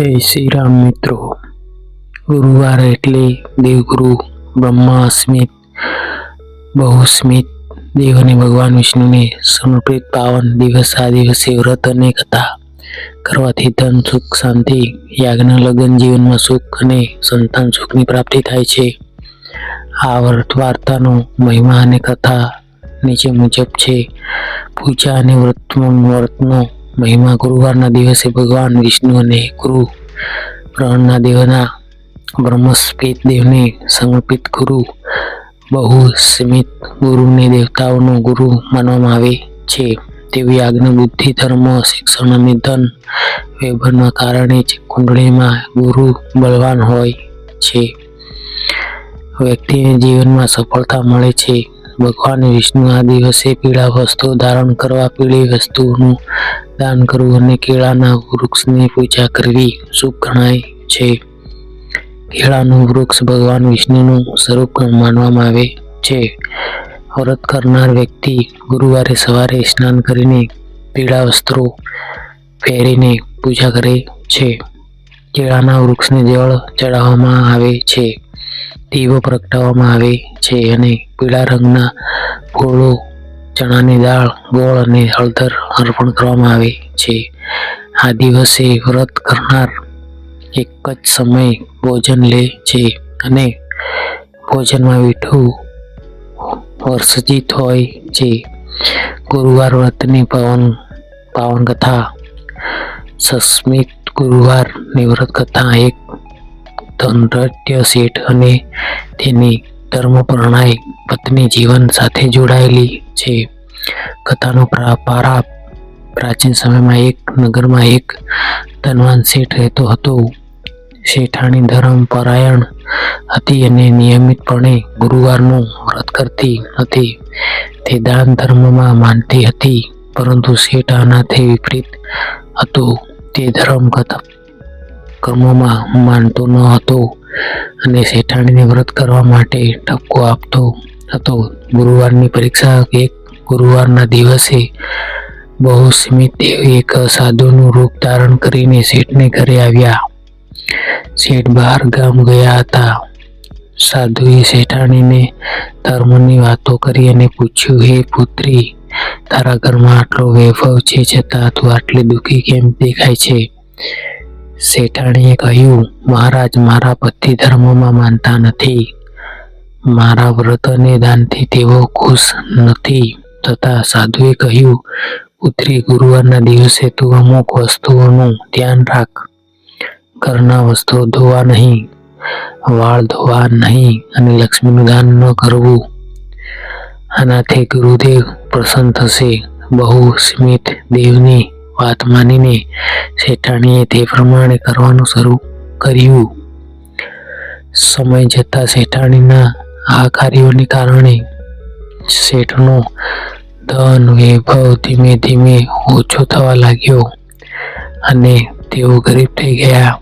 જય શ્રી રામ મિત્રો. ગુરુવાર એટલે દેવગુરુ, બ્રહ્મા સ્મિત બહુસ્મિત દેવ અને ભગવાન વિષ્ણુને સમર્પિત પાવન દિવસ આ દિવસે વ્રત અને કથા કરવાથી ધન, સુખ, શાંતિ, યાજ્ઞ, લગ્ન, જીવનમાં સુખ અને સંતાન સુખની પ્રાપ્તિ થાય છે. આ વ્રત વાર્તાનો મહિમા અને કથા નીચે મુજબ છે. પૂજા અને વ્રત વ્રતનો મહિમા ગુરુવારના દિવસે ભગવાન વિષ્ણુ અને ગુરુ ગ્રહણના દેવના બ્રહ્મસ્પિત દેવને સમર્પિત ગુરુ, બહુ સીમિત ગુરુને દેવતાઓનો ગુરુ માનવામાં આવે છે. તેવી આજ્ઞા બુદ્ધિ, ધર્મ, શિક્ષણ અને ધન વૈભવના કારણે જ કુંડળીમાં ગુરુ બળવાન હોય છે. વ્યક્તિને જીવનમાં સફળતા મળે છે. ભગવાન વિષ્ણુ આ દિવસે પીળા વસ્ત્રો ધારણ કરવા પીળી વસ્તુનું દાન કરવું અને કેળાના વૃક્ષની પૂજા કરવી શુભ ગણાય છે. કેળાનું વૃક્ષ ભગવાન વિષ્ણુનું સ્વરૂપ માનવામાં આવે છે. વ્રત કરનાર વ્યક્તિ ગુરુવારે સવારે સ્નાન કરીને પીળા વસ્ત્રો પહેરીને પૂજા કરે છે. કેળાના વૃક્ષને જળ ચડાવવામાં આવે છે. દીવો પ્રગટાવવામાં આવે છે અને પીળા રંગના ગોળો ચણાની દાળ, ગોળ અને હળદર અર્પણ કરવામાં આવે છે. આ દિવસે વ્રત કરનાર એક જ સમય ભોજન લે છે અને ભોજનમાં મીઠું વર્ષિત હોય છે. ગુરુવાર વ્રતની પાવન પાવન કથા સસ્મિત ગુરુવારની વ્રત કથા એક ધનરટ્ય શેઠ અને તેની ધર્મપ્રણાય પત્ની જીવન સાથે જોડાયેલી છે. કથાનો પારા પ્રાચીન સમયમાં એક નગરમાં એક ધનવાન શેઠ રહેતો હતો. શેઠાણી ધર્મ પરાયણ હતી અને નિયમિતપણે ગુરુવારનું વ્રત કરતી હતી. તે દાન ધર્મમાં માનતી હતી, પરંતુ શેઠ આનાથી વિપરીત હતો. તે ધર્મ કથા કર્મોમાં માનતો ન હતો અને શેઠાણીને વ્રત કરવા માટે ઠપકો આપતો હતો. ગુરુવારની પરીક્ષા એક ગુરુવારના દિવસે બહુ સીમિત એક સાધુનું રૂપ ધારણ કરીને શેઠને ઘરે આવ્યા. શેઠ બહાર ગામ ગયા હતા. સાધુએ શેઠાણીને ધર્મની વાતો કરી અને પૂછ્યું, હે પુત્રી, તારા ઘરમાં આટલો વૈભવ છે છતાં તું આટલી દુઃખી કેમ દેખાય છે? શેઠાણીએ કહ્યું, મહારાજ, મારા પતિ ધર્મમાં માનતા નથી. મારા વ્રત અને દાનથી તેઓ ખુશ નથી. તથા સાધુએ કહ્યું, પુત્રી, ગુરુવારના દિવસે તું અમુક વસ્તુઓનું ધ્યાન રાખ. ઘરના વસ્તુઓ ધોવા નહીં, વાળ ધોવા નહીં અને લક્ષ્મીનું દાન ન કરવું. આનાથી ગુરુદેવ પ્રસન્ન થશે. બહુ સ્મિત દેવની વાત માનીને શેઠાણીએ તે પ્રમાણે કરવાનું શરૂ કર્યું. સમય જતાં શેઠાણીના આ કાર્યોને કારણે શેઠનો ધન વૈભવ ધીમે ધીમે ઓછો થવા લાગ્યો અને તેઓ ગરીબ થઈ ગયા.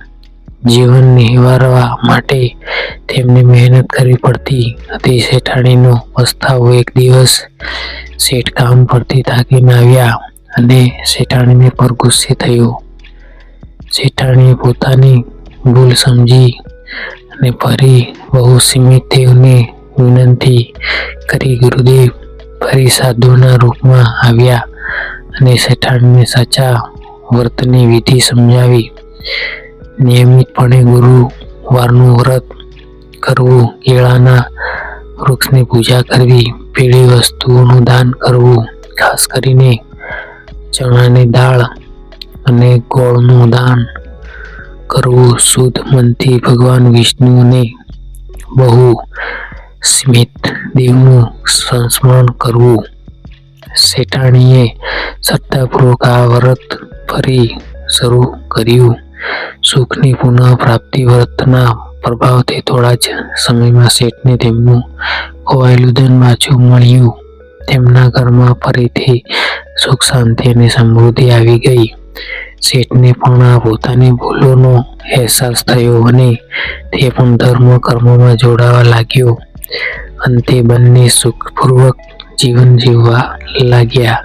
જીવન નિવારવા માટે તેમને મહેનત કરવી પડતી હતી. શેઠાણીનો પસ્તાવો એક દિવસ શેઠ કામ પરથી થાકીને આવ્યા. અને શેઠાણીને પર ગુસ્સે થયો. શેઠાણીએ પોતાની ભૂલ સમજી અને ફરી બહુ સીમિત દેવને વિનંતી કરી, ગુરુદેવ, ફરી સાધુના રૂપમાં આવ્યા અને શેઠાણીને સાચા વ્રતની વિધિ સમજાવી. નિયમિતપણે ગુરુવારનું વ્રત કરવું, કેળાના વૃક્ષની પૂજા કરવી પીળી વસ્તુઓનું દાન કરવું, ખાસ કરીને ચણાની દાળ અને ગોળનું દાન કરવું શુદ્ધ મનથી ભગવાન વિષ્ણુને બહુ સ્મિત દેવનું સંસ્મરણ કરવું. શેઠાણીએ સત્તાપૂર્વક આ વ્રત ફરી શરૂ કર્યું. સુખની પુનઃ પ્રાપ્તિ વ્રતના પ્રભાવથી થોડા જ સમયમાં શેઠને તેમનું ખોવાયેલું ધન પાછું મળ્યું. તેમના ઘરમાં ફરીથી સુખ શાંતિ અને સમૃદ્ધિ આવી ગઈ. શેઠને પણ આ પોતાની ભૂલોનો અહેસાસ થયો અને તે પણ ધર્મ કર્મમાં જોડાવા લાગ્યો. અંતે બંને સુખપૂર્વક જીવન જીવવા લાગ્યા.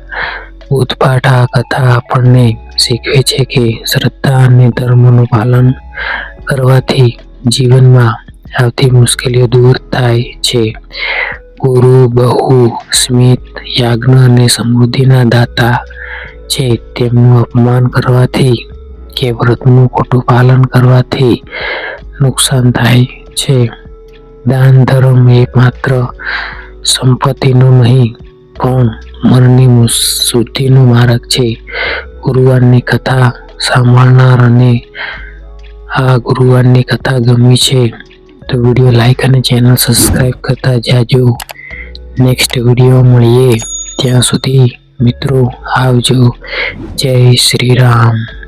ઉત્પાઠ આ કથા આપણને શીખવે છે કે શ્રદ્ધા અને ધર્મનું પાલન કરવાથી જીવનમાં આવતી મુશ્કેલીઓ દૂર થાય છે. ગુરુ બહુ સ્મિત, યાજ્ઞ અને સમૃદ્ધિના દાતા છે. તેમનું અપમાન કરવાથી કે વ્રતનું ખોટું પાલન કરવાથી નુકસાન થાય છે. દાન ધર્મ એ માત્ર સંપત્તિનું નહીં, પણ મનની શુદ્ધિનો માર્ગ છે. ગુરુવારની કથા સાંભળનાર અને આ ગુરુવારની કથા ગમી છે. તો વીડિયો લાઇક અને ચેનલ સબસ્ક્રાઈબ કરતા જાજો. નેક્સ્ટ વીડિયો મળીએ. ત્યાં સુધી મિત્રો આવજો. જય શ્રી રામ.